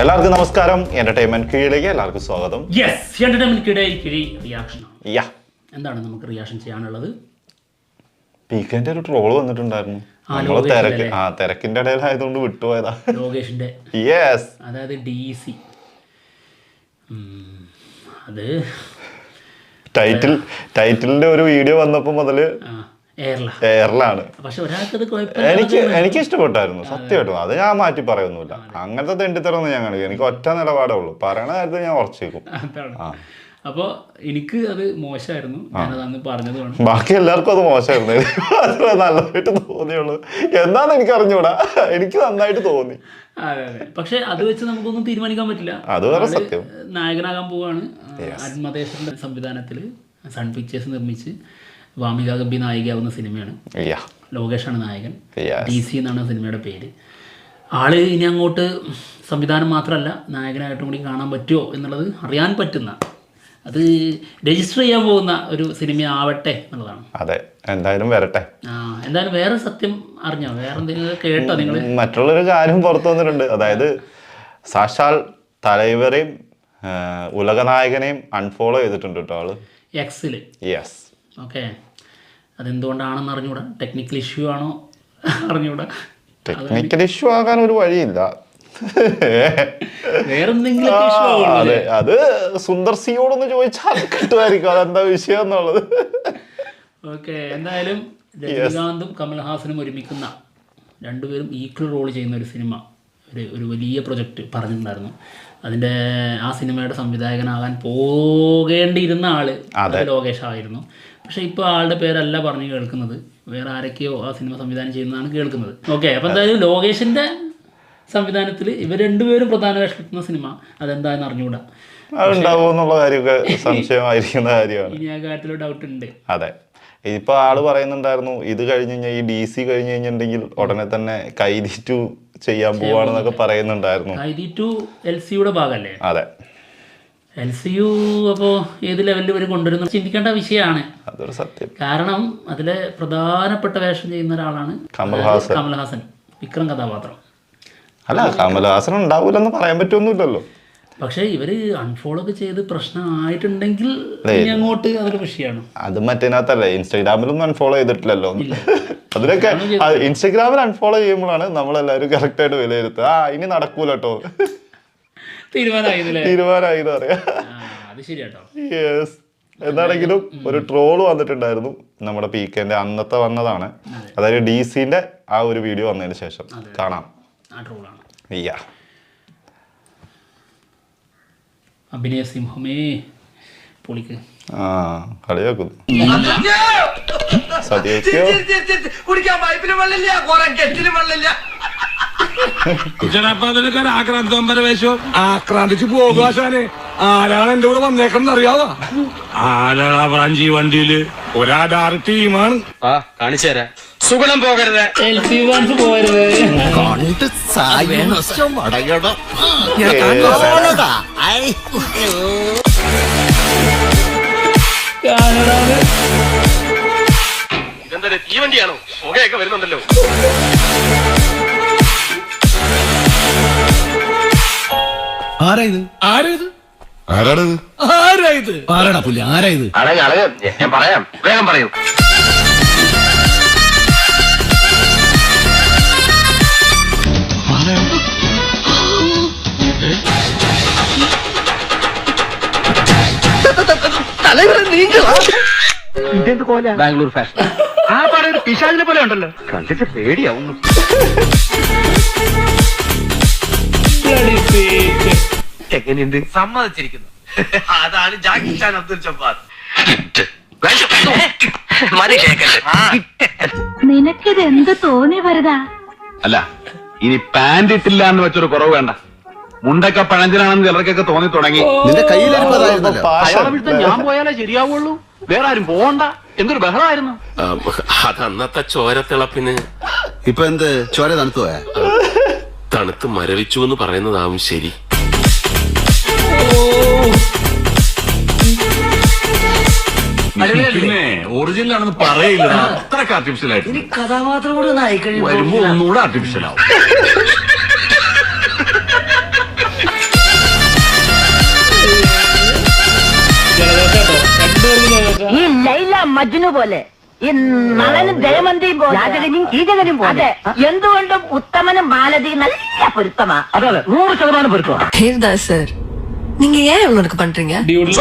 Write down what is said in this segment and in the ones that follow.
എല്ലാവർക്കും നമസ്കാരം. എന്റർടൈൻമെന്റ് കീഴിലേക്ക് എല്ലാവർക്കും സ്വാഗതം. യെസ് എന്റർടൈൻമെന്റ് കിഴി റിയാക്ഷൻ യാ. എന്താണ് നമുക്ക് റിയാക്ഷൻ ചെയ്യാനുള്ളത്? പീക്കന്റെ ഒരു ട്രോൾ വന്നിട്ടുണ്ടായിരുന്നു. ആ, നമ്മൾ തിരക്ക് ആ തിരക്കിന്റെ ഇടയിലായതുകൊണ്ട് വിട്ടുപോയതാ. ലോകേഷിന്റെ. യെസ് അതായത് ഡി സി അത് ടൈറ്റിൽ ടൈറ്റിലിന്റെ ഒരു വീഡിയോ വന്നപ്പോ മുതൽ ആ. എയറിലാണ് എനിക്ക് എനിക്ക് ഇഷ്ടപ്പെട്ടായിരുന്നു സത്യമായിട്ടും. അത് ഞാൻ മാറ്റി പറയൊന്നുമില്ല അങ്ങനത്തെ തെണ്ടിത്തരൊന്നും ഞാൻ കാണിക്കും എനിക്ക് ഒറ്റ നിലപാടേ ഉള്ളൂ. പറയണ കാര്യത്തിൽ ഞാൻ ഉറച്ചേക്കും. അപ്പോൾ എനിക്ക് അത് മോശമായിരുന്നു. ഞാനത് അന്ന് ബാക്കി എല്ലാവർക്കും അത് മോശമായിരുന്നു. നല്ലതായിട്ട് തോന്നിയുള്ളൂ. എന്താന്ന് എനിക്ക് അറിഞ്ഞൂടാ എനിക്ക് നന്നായിട്ട് തോന്നി. അതെ അതെ. പക്ഷെ അത് വെച്ച് നമുക്കൊന്നും തീരുമാനിക്കാൻ പറ്റില്ല. അത് വേറെ സത്യം. നായകനാകാൻ പോവാണ്. അന്മദേശന്റെ സംവിധാനത്തിൽ സൺ പിക്ചേഴ്സ് നിർമ്മിച്ച്. വാമിക ഗംഭീർ നായികയാവുന്ന സിനിമയാണ് ലോകേഷാണ് നായകൻ. ഡി സി എന്നാണ് സിനിമയുടെ പേര്. ആൾ ഇനി അങ്ങോട്ട് സംവിധാനം മാത്രമല്ല നായകനായിട്ടും കൂടി കാണാൻ പറ്റുമോ എന്നുള്ളത് അറിയാൻ പറ്റുന്ന അത് രജിസ്റ്റർ ചെയ്യാൻ പോകുന്ന ഒരു സിനിമ ആവട്ടെ എന്നുള്ളതാണ്. അതെ എന്തായാലും വരട്ടെ. ആ എന്തായാലും വേറെ സത്യം അറിഞ്ഞോ? വേറെ എന്തെങ്കിലും കേട്ടോ നിങ്ങൾ മറ്റുള്ളൊരു കാര്യം പുറത്തു വന്നിട്ടുണ്ട്. അതായത് സാക്ഷാൽ തലൈവരെയും ഉലകനായകനെയും അൺഫോളോ ചെയ്തിട്ടുണ്ട് കേട്ടോ ആൾ. എക്സിൽ യെസ് ഓക്കെ. അതെന്തുകൊണ്ടാണെന്ന് അറിഞ്ഞൂടാ? ടെക്നിക്കൽ ഇഷ്യൂ ആണോ? അറിഞ്ഞൂടാ? ടെക്നിക്കൽ ഇഷ്യൂ ആകാൻ ഒരു വഴിയില്ല. അതെ. അത് സുന്ദർ സിയോടൊന്ന് ചോദിച്ചാൽ കിട്ടുമായിരിക്കും. അതെന്താ വിഷയം എന്നുള്ളത്? ഓക്കെ. എന്തായാലും രജനീകാന്തും കമൽഹാസനും ഒരുമിക്കുന്ന രണ്ടുപേരും ഈക്വൽ റോൾ ചെയ്യുന്ന ഒരു സിനിമ ഒരു ഒരു വലിയ പ്രൊജക്റ്റ് പറഞ്ഞിട്ടുണ്ടായിരുന്നു. അതിന്റെ ആ സിനിമയുടെ സംവിധായകനാകാൻ പോകേണ്ടിയിരുന്ന ആൾ അത് ലോകേഷ് ആയിരുന്നു. പക്ഷെ ഇപ്പോൾ ആളുടെ പേരല്ല പറഞ്ഞ് കേൾക്കുന്നത്. വേറെ ആരൊക്കെയോ ആ സിനിമ സംവിധാനം ചെയ്യുന്നതാണ് കേൾക്കുന്നത്. ഓക്കെ അപ്പോൾ എന്തായാലും ലോകേഷിന്റെ സംവിധാനത്തിൽ ഇവർ രണ്ടുപേരും പ്രധാന വേഷമെത്തുന്ന സിനിമ അതെന്താണെന്ന് അറിഞ്ഞുകൂടാ. അതുണ്ടാവുമെന്നുള്ള കാര്യമൊക്കെ സംശയമായിരിക്കുന്ന കാര്യമാണ്. ഇനി ആ കാര്യത്തിൽ ഡൗട്ട് ഉണ്ട്. അതെ. ഇപ്പൊ ആൾ പറയുന്നുണ്ടായിരുന്നു ഇത് കഴിഞ്ഞ് കഴിഞ്ഞാൽ ഈ ഡി സി കഴിഞ്ഞ് കഴിഞ്ഞിട്ടുണ്ടെങ്കിൽ ഉടനെ തന്നെ കൈതി ടു ചെയ്യാൻ പോവാണെന്നൊക്കെ പറയുന്നുണ്ടായിരുന്നു. ഐ ടു എൽ സിയുടെ ഭാഗമല്ലേ? അതെ. എൽ സി യു അപ്പോൾ ഏത് ലെവലിൽ വരെ കൊണ്ടുവരുന്നു ചിന്തിക്കേണ്ട വിഷയമാണ്. അതൊരു സത്യം. കാരണം അതിലെ പ്രധാനപ്പെട്ട വേഷം ചെയ്യുന്ന ഒരാളാണ് കമൽഹാസൻ. കമൽഹാസൻ. വിക്രം കഥാപാത്രം. അല്ല കമൽഹാസൻ ഉണ്ടാവൂലെന്ന് പറയാൻ പറ്റൊന്നുമില്ലല്ലോ. പക്ഷേ ഇവർ അൺഫോളോ ഒക്കെ ചെയ്ത് പ്രശ്നമായിട്ടുണ്ടെങ്കിൽ അങ്ങോട്ട് അതൊരു വിഷയമാണ്. അത് മറ്റേനകത്തല്ലേ ഇൻസ്റ്റാഗ്രാമിലൊന്നും അൺഫോളോ ചെയ്തിട്ടില്ലല്ലോ. അതിലൊക്കെ ഇൻസ്റ്റാഗ്രാമിൽ അൺഫോളോ ചെയ്യുമ്പോഴാണ് നമ്മളെല്ലാവരും കറക്റ്റായിട്ട് വിലയിരുത്തുക. ആ ഇനി നടക്കൂല കേട്ടോ തീരുമാനമായതില്ലേ തീരുമാനമായി എന്ന് പറയാ. ആ, അത് ശരിയാട്ടോ. യെസ് എന്താണെങ്കിലും ഒരു ട്രോൾ വന്നിട്ടുണ്ടായിരുന്നു നമ്മുടെ പി കെന്റെ അന്നത്തെ വന്നതാണ്. അതായത് ഡി സിന്റെ ആ ഒരു വീഡിയോ വന്നതിന് ശേഷം. കാണാം. ആ ട്രോളാണ്. യാ അഭിനയ സിംഹമേ പൊളിക്ക്. ആ കളിയാക്കുന്നു സദ്യക്കോ കുടിക്കാൻ പൈപ്പിലും വെള്ളമില്ല കുറെ കെറ്റിലും വെള്ളമില്ല. ആക്രാന്തം പരവേശോ ആക്രാന്തിച്ച് പോകുവാശാനെ ആരാണ് എന്റെ കൂടെ വന്നേക്കണം അറിയാവോ? ആരാണ് ബ്രാഞ്ചി വണ്ടിയിൽ? ഒരാധാർ ടീമാണ്. ആ കാണിച്ചു തരാം. സുഗുണം പോകരുത്. ഇതെന്താ തീവണ്ടിയാണോ പുകയൊക്കെ വരുന്നുണ്ടല്ലോ. ആരാ ഇത് ആരാ ഇത് ആരാണത്? ആരാ ഇത് ആരാടാ പുല്ല് ആരാ ഇത് അടങ്ങ്. അടങ്ങ് ഞാൻ പറയാം. വേഗം പറയൂ. ബാംഗ്ലൂർ ഫാഷൻ. ആ പടം ഒരു പിശാചിനെ പോലെ ഉണ്ടല്ലോ. കണ്ടിട്ട് പേടിയാവുന്നു. എങ്ങനെയുണ്ട്? സമ്മതിച്ചിരിക്കുന്നു. അതാണ് ജാക്കി ചാൻ അബ്ദുൽ ജബ്ബാർ. നിനക്കിത് എന്ത് തോന്നി വരുതാ? അല്ല ഇനി പാന്റ് ഇട്ടില്ല എന്ന് വെച്ചൊരു കുറവ് വേണ്ട. മുണ്ടൊക്കെ പഴഞ്ചനാണെന്ന് ചിലർക്കൊക്കെ തോന്നി തുടങ്ങി. നിന്റെ ഞാൻ പോയാലേ ശരിയാവുള്ളൂ. വേറെ ആരും പോകണ്ട എന്തൊരു ബഹളമായിരുന്നു. ചോര തിളപ്പിന്. ഇപ്പൊ എന്ത്? ചോര തണുത്തു പോയാ? തണുത്ത് മരവിച്ചു എന്ന് പറയുന്നതാവും ശരി. പിന്നെ ഒറിജിനൽ ആണെന്ന് പറയില്ല ആർട്ടിഫിഷ്യൽ ആവും മജ്നു പോലെ നളനും ജയമന്തിയും പോലെ രാജകനും കീചകനും പോലെ എന്തുകൊണ്ടും ഉത്തമനും മാലതി നല്ല പൊരുത്തമാ അതെ അതെ നൂറ് ശതമാനം പൊരുത്തമാണ് ஹேர்தாஸ் சார் நீங்க ஏன் இவ்வளவு பண்றீங்க ഡ്യൂഡിൽ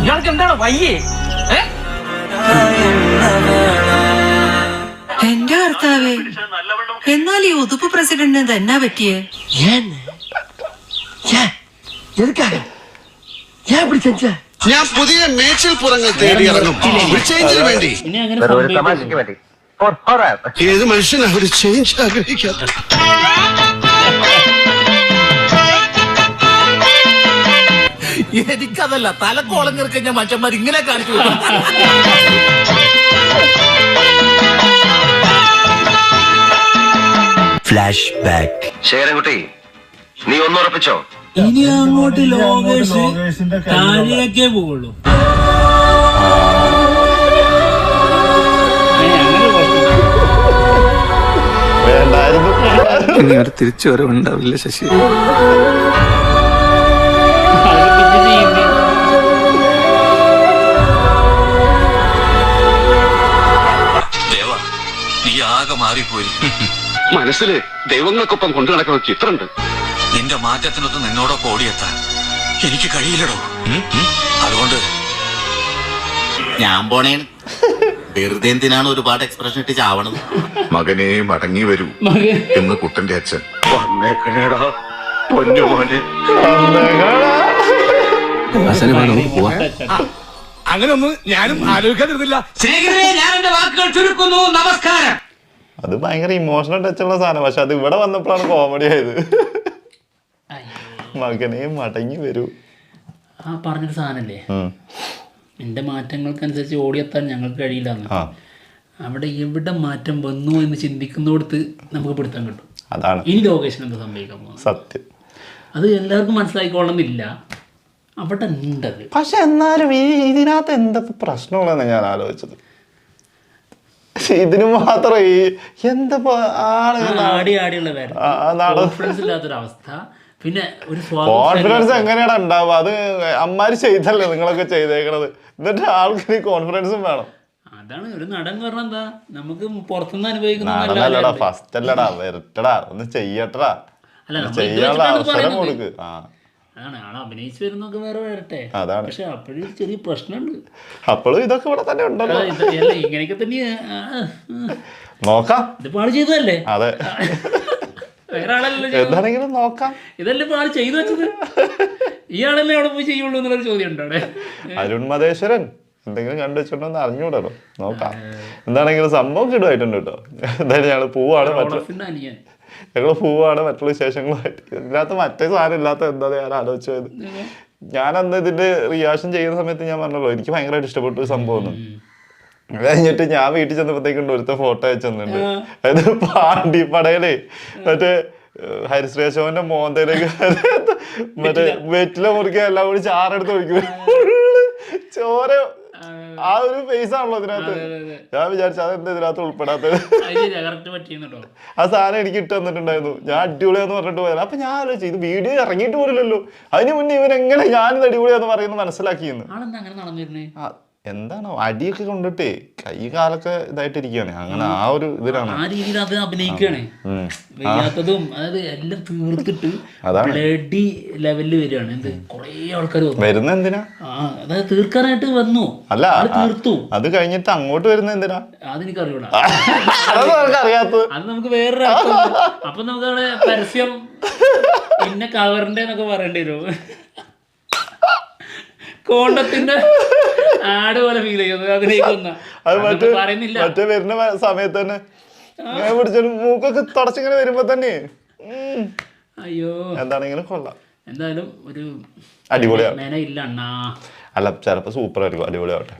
ഇയാൾക്ക് എന്താണ് വയ്യേ എന്റെ ഭർത്താവേ എന്നാൽ ഈ ഉതുപ്പ് പ്രസിഡന്റിന് തന്നെ പറ്റിയേ? ഞാൻ പുതിയ മേച്ചിൽ പുറങ്ങൾ തേടി ഇറങ്ങും. ഒരു ചേഞ്ചിന് വേണ്ടി. ഏത് മനുഷ്യനാ ഒരു ചേഞ്ച് ആഗ്രഹിക്കാത്ത എനിക്കതല്ല. തലക്കോളം കിറക്കഞ്ഞ മനുഷ്യന്മാർ ഇങ്ങനെ കാണിച്ചു ഫ്ലാഷ് ബാക്ക് ശേരൻകുട്ടി നീ ഒന്നുറപ്പിച്ചോ? ഇനി അങ്ങോട്ട് ലോകേഷ് താഴേക്കേ. വേണ്ടായിരുന്നു. ഇനി ഒരു തിരിച്ചു വരവുണ്ടാവില്ല ശശി. നീ ആകെ മാറിപ്പോയി. മനസ്സിൽ ദൈവങ്ങൾക്കൊപ്പം കൊണ്ടു നടക്കുന്ന ചിത്രണ്ട് നിന്റെ മാറ്റത്തിനൊത്ത് നിന്നോടൊപ്പം ഓടിയെത്താൻ എനിക്ക് കഴിയില്ലടോ. അതുകൊണ്ട് ഞാൻ പോണേ. വെറുതെ എന്തിനാണ് ഒരുപാട് എക്സ്പ്രഷൻ ഇട്ട് ചാവണത്? മകനെ മടങ്ങി വരൂ മകൻ എന്ന് കുട്ടന്റെ അച്ഛൻ. വന്നേക്കണേടാ പൊന്നു മോനെ അങ്ങനെ ഒന്നും ഞാനും ആലോചിക്കാതിരുന്നില്ല. ഞാൻ എന്റെ വാക്കുകൾ ചുരുക്കുന്നു. നമസ്കാരം. അത് ഭയങ്കര ഇമോഷണൽ ടച്ച് ഉള്ള സാധനം. പക്ഷെ അത് ഇവിടെ വന്നപ്പോഴാണ് കോമഡി ആയത്. മകനെ മടങ്ങി വരൂ. ആ പറഞ്ഞൊരു സാധനല്ലേ എന്റെ മാറ്റങ്ങൾക്കനുസരിച്ച് ഓടിയെത്താൻ ഞങ്ങൾക്ക് കഴിയില്ല അവിടെ എവിടെ മാറ്റം വന്നു എന്ന് ചിന്തിക്കുന്നിടത്ത് നമുക്ക് പിടുത്തം കിട്ടും. അതാണ്. ഇനി ലോകേഷൻ എന്താ സംഭവിക്കാൻ പോകുന്നത്? സത്യം. അത് എല്ലാവർക്കും മനസ്സിലായിക്കൊള്ളുന്നില്ല. അവിടെ ഉണ്ടത് പക്ഷെ എന്നാലും ഈ ഇതിനകത്ത് എന്തൊക്കെ പ്രശ്നമുള്ളതെന്ന് ഞാൻ ആലോചിച്ചത്? ഇതിന് മാത്രം ഈ ആടി ആടിയുള്ള ഇല്ലാത്തൊരവസ്ഥ പിന്നെ ഒരു കോൺഫിഡൻസ് എങ്ങനെയാണ് ഉണ്ടാവുക? അത് അമ്മാര് ചെയ്തല്ലേ നിങ്ങളൊക്കെ ചെയ്തേക്കണത്? എന്നിട്ട് ആൾക്കാർ കോൺഫിഡൻസും വേണം. അതാണ് ഒരു നടൻ പറഞ്ഞ എന്താ? നമുക്ക് പുറത്തുനിന്ന് അനുഭവിക്കുന്ന ഫസ്റ്റ് അല്ലടാ വരട്ടടാ ഒന്ന് ചെയ്യട്ടടാ ചെയ്യാനുള്ള അവസരം പറയുന്നത്. അതാണ് ആൾ അഭിനയിച്ചു വരുന്നൊക്കെ വേറെ വരട്ടെ. അതാണ്. പക്ഷെ അപ്പോഴും ചെറിയ പ്രശ്നമുണ്ട്. അപ്പോഴും ഇതൊക്കെ ഇവിടെ തന്നെ ഉണ്ടല്ലോ. ഇങ്ങനെയൊക്കെ തന്നെ നോക്കാം. ഇതിപ്പോ ആൾ ചെയ്തതല്ലേ? അതെ. വേറെ ആളല്ലല്ലോ എന്താണെങ്കിലും നോക്കാം. ഇതല്ലേ ഇപ്പൊ ആൾ ചെയ്തു വെച്ചത്? ഇയാളല്ലേ അവിടെ പോയി ചെയ്യുള്ളൂ എന്നുള്ളൊരു ചോദ്യം ഉണ്ട് അരുൺ മതേശ്വരൻ എന്തെങ്കിലും കണ്ടുവെച്ചിട്ടുണ്ടോ എന്ന് അറിഞ്ഞൂടല്ലോ. നോക്കാം. എന്താണെങ്കിലും സംഭവം കിടുമായിട്ടുണ്ട് കേട്ടോ. എന്തായാലും ഞങ്ങൾ പോവാണ്. അനിയൻ. ഞങ്ങൾ പോവാണ് മറ്റുള്ള വിശേഷങ്ങളുമായിട്ട്. ഇതിനകത്ത് മറ്റേ സാധനം ഇല്ലാത്ത എന്താ ഞാൻ ആലോചിച്ചത്? ഞാൻ അന്ന് ഇതിന്റെ റിയാക്ഷൻ ചെയ്യുന്ന സമയത്ത് ഞാൻ പറഞ്ഞല്ലോ എനിക്ക് ഭയങ്കരമായിട്ട് ഇഷ്ടപ്പെട്ട ഒരു സംഭവം അത് കഴിഞ്ഞിട്ട് ഞാൻ വീട്ടിൽ ചെന്നപ്പോഴത്തേക്കുണ്ട് ഒരുത്ത ഫോട്ടോ അയച്ചെന്നുണ്ട്. അതായത് പാണ്ടി പടയിലേ മറ്റേ ഹരിശ്രേഷവന്റെ മോന്തയിലേക്ക് മറ്റേ വെറ്റില. മുറിക്കാൻ എല്ലാം കൂടി ചാറെടുത്ത് ഒഴിക്കും. ചോര ആ ഒരു ഫേസ് ആണല്ലോ ഇതിനകത്ത്. ഞാൻ വിചാരിച്ചു അതെന്താ ഇതിനകത്ത് ഉൾപ്പെടാത്തത്? ആ സാധനം എനിക്ക് ഇട്ട് തന്നിട്ടുണ്ടായിരുന്നു. ഞാൻ അടിപൊളിയാന്ന് പറഞ്ഞിട്ട് പോയത്. അപ്പൊ ഞാൻ ആലോചിച്ചു ഇത് വീഡിയോ ഇറങ്ങിയിട്ട് പോലില്ലല്ലോ അതിന് മുന്നേ ഇവൻ എങ്ങനെ ഞാനിത് അടിപൊളിയാന്ന് പറയുന്നത് മനസ്സിലാക്കിയെന്ന്. എന്താണോ അടിയൊക്കെ കൊണ്ടിട്ട് കൈ കാലൊക്കെ ഇതായിട്ടിരിക്കുകയാണ്. അങ്ങനെ ആ ഒരു ഇതിലാണ്. ആ രീതിയിൽ അത് അഭിനയിക്കുകയാണ്. വയ്യാത്തതും അതായത് എല്ലാം തീർത്തിട്ട് ബ്ലഡി ലെവലിൽ വരികയാണ്. എന്ത്? കുറേ ആൾക്കാർ വരുന്ന എന്തിനാ? അതായത് തീർക്കാനായിട്ട് വന്നു. അല്ല തീർത്തു. അത് കഴിഞ്ഞിട്ട് അങ്ങോട്ട് വരുന്ന എന്തിനാ? അതൊന്നും നമുക്ക് അത് നമുക്ക് വേറൊരു. അപ്പൊ നമുക്ക് പരസ്യം പിന്നെ കവറിന്റെ എന്നൊക്കെ പറയേണ്ടി വരും. കോണ്ടത്തിന്റെ ആട് പോലെ ഫീൽ ചെയ്യുന്നത് അതിലേക്കൊന്ന അത് മറ്റേ പറയുന്നില്ല. മറ്റേ വരുന്ന സമയത്ത് തന്നെ ഞാൻ പിടിച്ചാലും മൂക്കൊക്കെ തടച്ചിങ്ങനെ വരുമ്പോ തന്നെ. അയ്യോ. എന്താണെങ്കിലും കൊള്ളാം. എന്തായാലും ഒരു അടിപൊളിയാണ്. ഇല്ല അണ്ണാ. അല്ല ചിലപ്പോ സൂപ്പർ ആയിരിക്കും. അടിപൊളിയാവട്ടെ.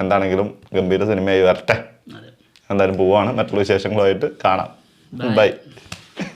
എന്താണെങ്കിലും ഗംഭീര സിനിമയായി വരട്ടെ. എന്തായാലും പോവാണ്. മറ്റുള്ള വിശേഷങ്ങളുമായിട്ട് കാണാം. ബൈ